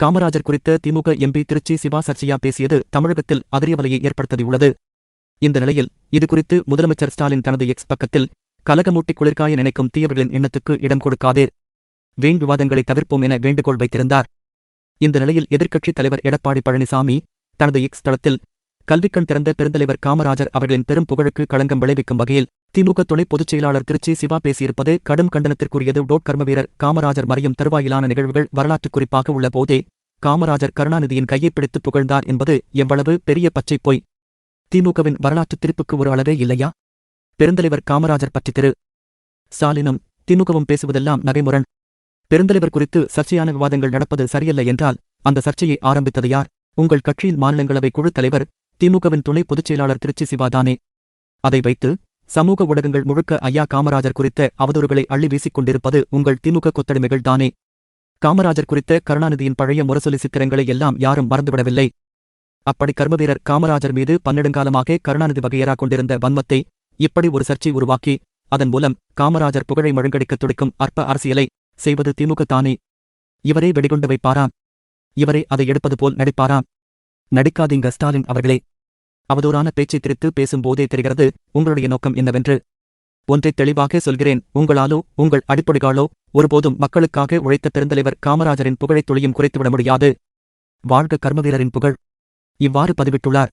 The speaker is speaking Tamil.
காமராஜர் குறித்த திமுக எம்பி திருச்சி சிவா சர்ச்சையா பேசியது தமிழகத்தில் அதிரியவலையை ஏற்படுத்தியுள்ளது. இந்த நிலையில் இதுகுறித்து முதலமைச்சர் ஸ்டாலின் தனது எக்ஸ் பக்கத்தில் கலகமூட்டி குளிர்காய நினைக்கும் தீயவர்களின் எண்ணத்துக்கு இடம் கொடுக்காதே வீண் விவாதங்களை தவிர்ப்போம் என வேண்டுகோள் வைத்திருந்தார். இந்த நிலையில் எதிர்க்கட்சித் தலைவர் எடப்பாடி பழனிசாமி தனது எக்ஸ் தளத்தில் கல்விக்கண் திறந்த பெருந்தலைவர் காமராஜர் அவர்களின் பெரும் புகழுக்கு களங்கம் விளைவிக்கும் வகையில் திமுக துணை பொதுச் செயலாளர் திருச்சி சிவா பேசியிருப்பது கடும் கண்டனத்திற்குரியது. டோட் கர்மவீரர் காமராஜர் மறையும் தருவாயிலான நிகழ்வுகள் வரலாற்று குறிப்பாக உள்ள போதே காமராஜர் கருணாநிதியின் கையை பிடித்து புகழ்ந்தார் என்பது எவ்வளவு பெரிய பச்சை பொய். திமுகவின் வரலாற்றுத் திருப்புக்கு ஒரு அளவே இல்லையா? பெருந்தலைவர் காமராஜர் பற்றி திரு. ஸ்டாலினும் திமுகவும் பேசுவதெல்லாம் நகைமுரண். பெருந்தலைவர் குறித்து சர்ச்சையான விவாதங்கள் நடப்பது சரியல்ல என்றால் அந்த சர்ச்சையை ஆரம்பித்தது யார்? உங்கள் கட்சியின் மாநிலங்களவை குழு தலைவர் திமுகவின் துணை பொதுச் செயலாளர் திருச்சி சிவாதானே அதை வைத்து சமூக ஊடகங்கள் முழுக்க ஐயா காமராஜர் குறித்த அவதூறுகளை அள்ளி வீசிக் கொண்டிருப்பது உங்கள் திமுக கொத்தடிமைகள் தானே. காமராஜர் குறித்த கருணாநிதியின் பழைய முரசொலி சித்திரங்களை எல்லாம் யாரும் மறந்துவிடவில்லை. அப்படி கர்மவீரர் காமராஜர் மீது பன்னெடுங்காலமாக கருணாநிதி வகையரா கொண்டிருந்த வன்மத்தை இப்படி ஒரு சர்ச்சை உருவாக்கி அதன் மூலம் காமராஜர் புகழை மழுங்கடிக்கத் துடிக்கும் அற்ப அரசியலை செய்வது திமுக தானே. இவரே வெடிகுண்டு வைப்பாராம் இவரே அதை எடுப்பது போல் நடிப்பாராம் நடிக்காதீங்க ஸ்டாலின் அவர்களே. அவதூறான பேச்சை திரித்து பேசும்போதே தெரிகிறது உங்களுடைய நோக்கம் என்னவென்று. ஒன்றை தெளிவாக சொல்கிறேன் உங்களாலோ உங்கள் அடிப்படைகாலோ ஒருபோதும் மக்களுக்காக உழைத்த பெருந்தலைவர் காமராஜரின் புகழைத் துளியும் குறைத்துவிட முடியாது. வாழ்க கர்மவீரரின் புகழ். இவ்வாறு பதிவிட்டுள்ளார்.